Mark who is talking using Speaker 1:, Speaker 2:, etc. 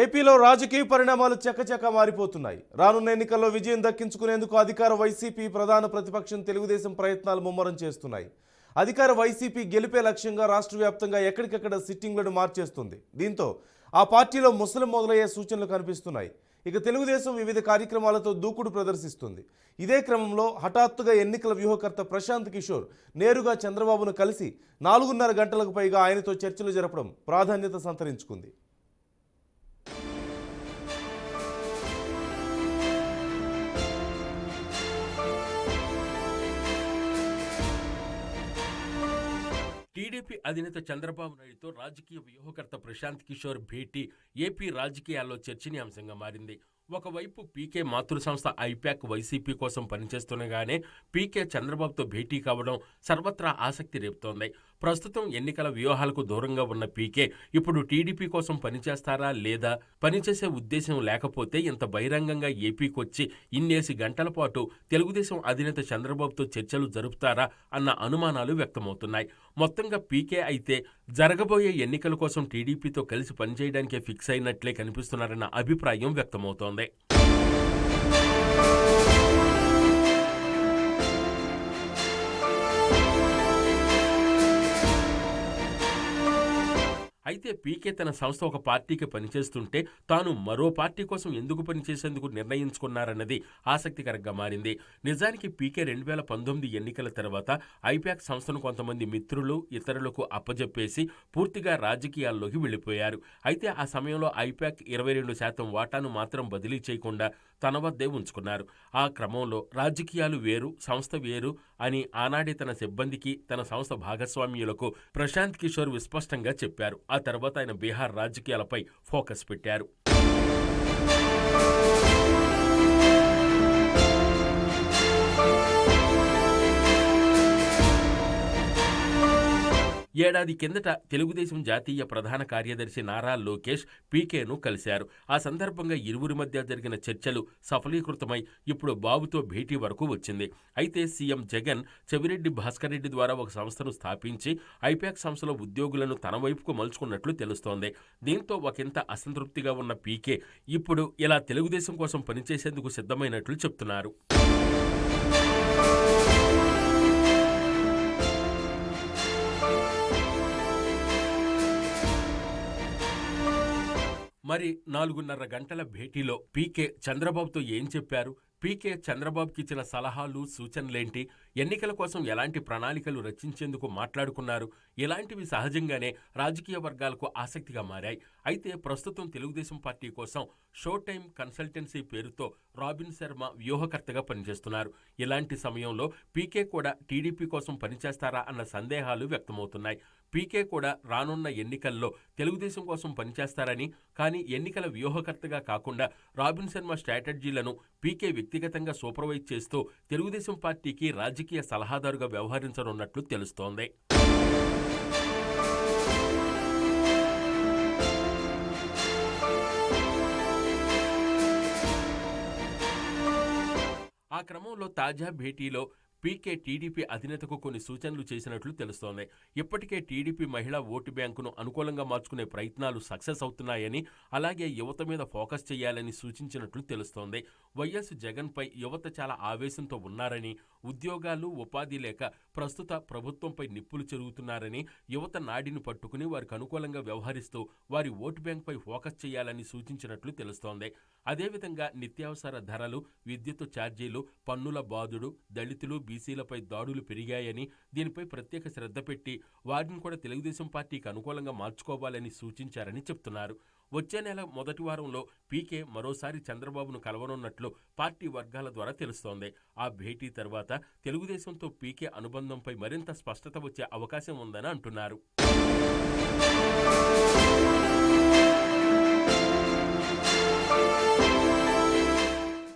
Speaker 1: ఏపీలో రాజకీయ పరిణామాలు చెక్కచెక్క మారిపోతున్నాయి. రానున్న ఎన్నికల్లో విజయం దక్కించుకునేందుకు అధికార వైసీపీ ప్రధాన ప్రతిపక్షం తెలుగుదేశం ప్రయత్నాలు ముమ్మరం చేస్తున్నాయి. అధికార వైసీపీ గెలిపే లక్ష్యంగా రాష్ట్ర వ్యాప్తంగా ఎక్కడికక్కడ సిట్టింగ్లను మార్చేస్తుంది. దీంతో ఆ పార్టీలో ముసలం మొదలయ్యే సూచనలు కనిపిస్తున్నాయి. ఇక తెలుగుదేశం వివిధ కార్యక్రమాలతో దూకుడు ప్రదర్శిస్తుంది. ఇదే క్రమంలో హఠాత్తుగా ఎన్నికల వ్యూహకర్త ప్రశాంత్ కిషోర్ నేరుగా చంద్రబాబును కలిసి నాలుగున్నర గంటలకు పైగా ఆయనతో చర్చలు జరపడం ప్రాధాన్యత సంతరించుకుంది.
Speaker 2: అధినేత చంద్రబాబు నాయుడుతో రాజకీయ వ్యూహకర్త ప్రశాంత్ కిషోర్ భేటీ ఏపీ రాజకీయాల్లో చర్చనీయాంశంగా మారింది. ఒకవైపు పీకే మాతృ సంస్థ ఐపాక్ వైసీపీ కోసం పనిచేస్తుండగానే పీకే చంద్రబాబుతో భేటీ కావడం సర్వత్రా ఆసక్తి రేపుతోంది. ప్రస్తుతం ఎన్నికల వ్యూహాలకు దూరంగా ఉన్న పీకే ఇప్పుడు టీడీపీ కోసం పనిచేస్తారా లేదా పనిచేసే ఉద్దేశం లేకపోతే ఇంత బహిరంగంగా ఏపీకి వచ్చి ఇన్నేసి గంటల పాటు తెలుగుదేశం అధినేత చంద్రబాబుతో చర్చలు జరుపుతారా అన్న అనుమానాలు వ్యక్తమవుతున్నాయి. మొత్తంగా పీకే అయితే జరగబోయే ఎన్నికల కోసం టీడీపీతో కలిసి పనిచేయడానికే ఫిక్స్ అయినట్లే కనిపిస్తున్నారన్న అభిప్రాయం వ్యక్తమవుతోంది. అయితే పీకే తన సంస్థ ఒక పార్టీకి పనిచేస్తుంటే తాను మరో పార్టీ కోసం ఎందుకు పనిచేసేందుకు నిర్ణయించుకున్నారన్నది ఆసక్తికరంగా మారింది. నిజానికి పీకే రెండు వేల పంతొమ్మిది ఎన్నికల తర్వాత ఐపాక్ సంస్థను కొంతమంది మిత్రులు ఇతరులకు అప్పజెప్పేసి పూర్తిగా రాజకీయాల్లోకి వెళ్ళిపోయారు. అయితే ఆ సమయంలో ఐపాక్ ఇరవై రెండు శాతం వాటాను మాత్రం బదిలీ చేయకుండా తన వద్దే ఉంచుకున్నారు. ఆ క్రమంలో రాజకీయాలు వేరు సంస్థ వేరు అని ఆనాడే తన సిబ్బందికి తన సంస్థ భాగస్వామ్యులకు ప్రశాంత్ కిషోర్ విస్పష్టంగా చెప్పారు. ఆ తర్వాత ఆయన బీహార్ రాజకీయాలపై ఫోకస్ పెట్టారు. ఏడాది కిందట తెలుగుదేశం జాతీయ ప్రధాన కార్యదర్శి నారా లోకేష్ పీకేను కలిశారు. ఆ సందర్భంగా ఇరువురి మధ్య జరిగిన చర్చలు సఫలీకృతమై ఇప్పుడు బాబుతో భేటీ వరకు వచ్చింది. అయితే సీఎం జగన్ చెవిరెడ్డి భాస్కర్ రెడ్డి ద్వారా ఒక సంస్థను స్థాపించి ఐపాక్ సంస్థలో ఉద్యోగులను తన వైపుకు మలుచుకున్నట్లు తెలుస్తోంది. దీంతో ఒకంత అసంతృప్తిగా ఉన్న పీకే ఇప్పుడు ఇలా తెలుగుదేశం కోసం పనిచేసేందుకు సిద్ధమైనట్లు చెప్తున్నారు. మరి నాలుగున్నర గంటల భేటీలో పీకే చంద్రబాబుతో ఏం చెప్పారు? పీకే చంద్రబాబుకి ఇచ్చిన సలహాలు సూచనలేంటి? ఎన్నికల కోసం ఎలాంటి ప్రణాళికలు రచించేందుకు మాట్లాడుకున్నారు? ఇలాంటివి సహజంగానే రాజకీయ వర్గాలకు ఆసక్తిగా మారాయి. అయితే ప్రస్తుతం తెలుగుదేశం పార్టీ కోసం షో టైం కన్సల్టెన్సీ పేరుతో రాబిన్ శర్మ వ్యూహకర్తగా పనిచేస్తున్నారు. ఇలాంటి సమయంలో పీకే కూడా టీడీపీ కోసం పనిచేస్తారా అన్న సందేహాలు వ్యక్తమవుతున్నాయి. పీకే కూడా రానున్న ఎన్నికల్లో తెలుగుదేశం కోసం పనిచేస్తారని కానీ ఎన్నికల వ్యూహకర్తగా కాకుండా రాబిన్ శర్మ స్ట్రాటజీలను పీకే వ్యక్తిగతంగా సూపర్వైజ్ చేస్తూ తెలుగుదేశం పార్టీకి రాజకీయ సలహాదారుగా వ్యవహరించనున్నట్లు తెలుస్తోంది. ఆ క్రమంలో తాజా భేటీలో పీకే టీడీపీ అధినేతకు కొన్ని సూచనలు చేసినట్లు తెలుస్తోంది. ఇప్పటికే టీడీపీ మహిళా ఓటు బ్యాంకును అనుకూలంగా మార్చుకునే ప్రయత్నాలు సక్సెస్ అవుతున్నాయని అలాగే యువత మీద ఫోకస్ చేయాలని సూచించినట్లు తెలుస్తోంది. వైఎస్ జగన్పై యువత చాలా ఆవేశంతో ఉన్నారని ఉద్యోగాలు ఉపాధి లేక ప్రస్తుత ప్రభుత్వంపై నిప్పులు చెరుగుతున్నారని యువత నాడిని పట్టుకుని వారికి అనుకూలంగా వ్యవహరిస్తూ వారి ఓటు బ్యాంక్పై ఫోకస్ చేయాలని సూచించినట్లు తెలుస్తోంది. అదేవిధంగా నిత్యావసర ధరలు విద్యుత్ ఛార్జీలు పన్నుల బాధుడు దళితులు బీసీలపై దాడులు పెరిగాయని దీనిపై ప్రత్యేక శ్రద్ధ పెట్టి వారిని కూడా తెలుగుదేశం పార్టీకి అనుకూలంగా మార్చుకోవాలని సూచించారని చెప్తున్నారు. వచ్చే నెల మొదటి వారంలో పీకే మరోసారి చంద్రబాబును కలవనున్నట్లు పార్టీ వర్గాల ద్వారా తెలుస్తోంది. ఆ భేటీ తర్వాత తెలుగుదేశంతో పీకే అనుబంధంపై మరింత స్పష్టత వచ్చే అవకాశం ఉందని అంటున్నారు.